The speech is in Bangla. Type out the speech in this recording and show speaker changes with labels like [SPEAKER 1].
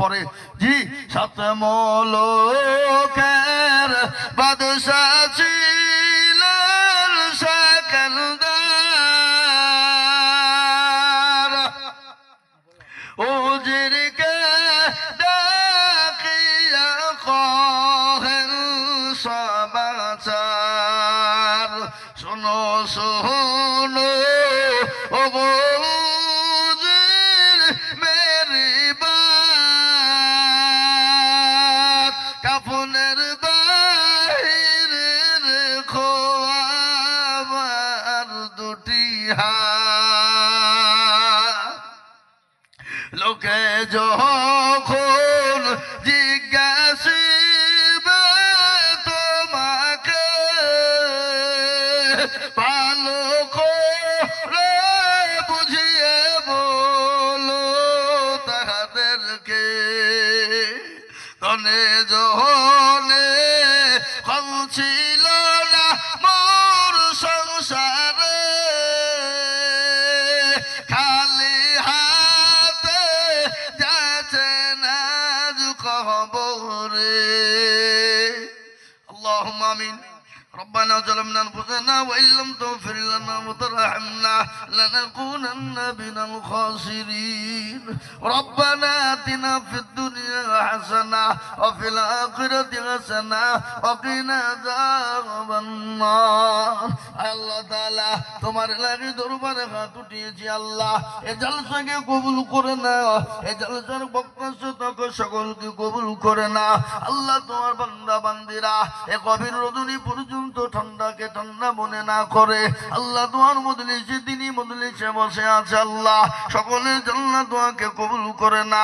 [SPEAKER 1] পরে জি সাত মলোকের বাদশা ছিলেন সেকেন্দার। ডাকিয়া সমাচার শোনো শোনো। লোকে যখন জিজ্ঞাসিবে তোমাকে ভালো বুঝিয়ে বলো তাহাদেরকে তনে জহনে কম ছিল না মোর সংসারে। বরে اللهم آمين ربنا ظلمنا أنفسنا وإن لم تغفر لنا وترحمنا لنكونن من الخاسرين ربنا آتنا في الدنيا حسنه وفي الاخره حسنه وقنا عذاب النار আল্লাহ তাআলা তোমার লাগি দরবারে হাত উঠিয়েছি আল্লাহ এ জলসাকে কবুল করে নাও এ জলসার বক্তা শ্রোতাকে সকলকে কবুল করে না আল্লাহ তোমার বান্দা বান্দিরা এ গভীর রজনী পর্যন্ত ঠান্ডাকে ঠান্ডা মনে না করে আল্লাহ তোমার মদলিসে তিনি মদলিসে বসে আছে আল্লাহ সকলের জন্য তোমাকে কবুল করে না